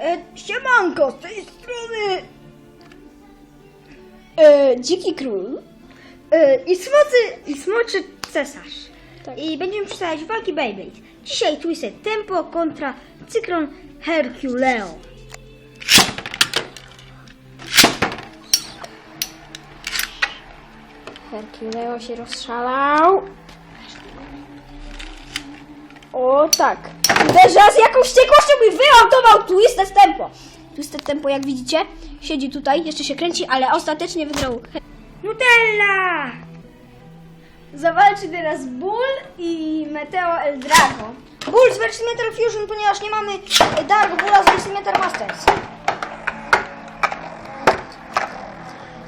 E, siemanko, z tej strony e, Dziki Król e, i smocy, i smoczy cesarz. Tak. I będziemy przedstawiać walki Beyblade. Dzisiaj Twisted Tempo kontra Cyklon Herculeo. Herkuleo się rozszalał. O tak. Uderza z jakąś wściekłością i wyautował Twisted Tempo. Twisted Tempo, jak widzicie, siedzi tutaj, jeszcze się kręci, ale ostatecznie wygrał. Nutella! Zawalczy teraz Bull i Meteo El Drago. Bull z wersji Metal Fusion, ponieważ nie mamy Dark Bulla z wersji Metal Masters.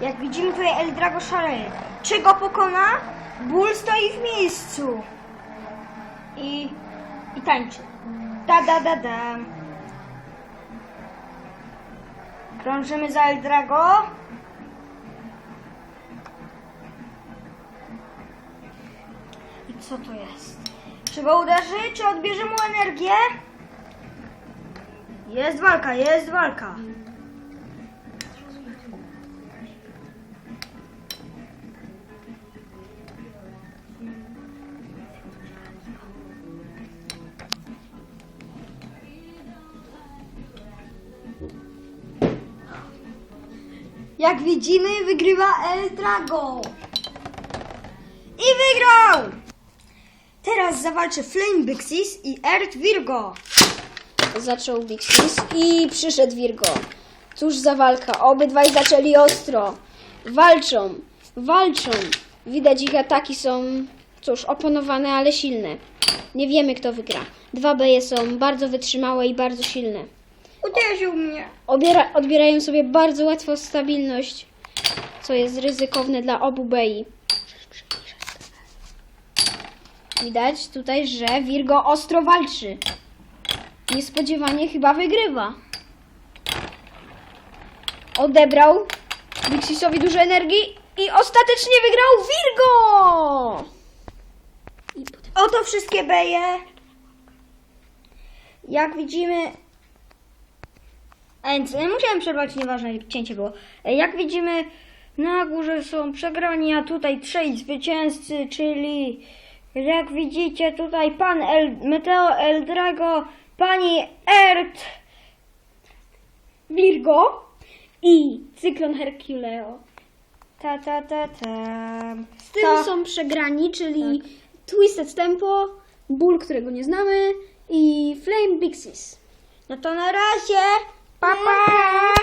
Jak widzimy tutaj El Drago szaleje. Czy go pokona? Bull stoi w miejscu. I, i tańczy. Da da da da. Krążymy za El Drago. I co to jest? Czy go uderzy, czy odbierze mu energię? Jest walka, jest walka. Jak widzimy, wygrywa El Drago. I wygrał! Teraz zawalczy Flame Bixis i Earth Virgo. Zaczął Bixis i przyszedł Virgo. Cóż za walka. Obydwaj zaczęli ostro. Walczą, walczą. Widać ich ataki są, cóż, oponowane, ale silne. Nie wiemy, kto wygra. Dwa beje są bardzo wytrzymałe i bardzo silne. Uderzył mnie. Obiera, odbierają sobie bardzo łatwo stabilność, co jest ryzykowne dla obu bei. Widać tutaj, że Virgo ostro walczy. Niespodziewanie chyba wygrywa. Odebrał Bixisowi dużo energii i ostatecznie wygrał Virgo! Oto wszystkie beje. Jak widzimy... A więc e, musiałem przerwać, nieważne, cięcie było. E, Jak widzimy, na górze są przegrani, a tutaj trzej zwycięzcy, czyli jak widzicie tutaj pan El, Meteo El Drago, pani Ert Virgo i Cyklon Herculeo. Ta ta ta ta. Z tym To- są przegrani, czyli Twisted Tempo, Bull, którego nie znamy i Flame Bixis. No to na razie. Papa.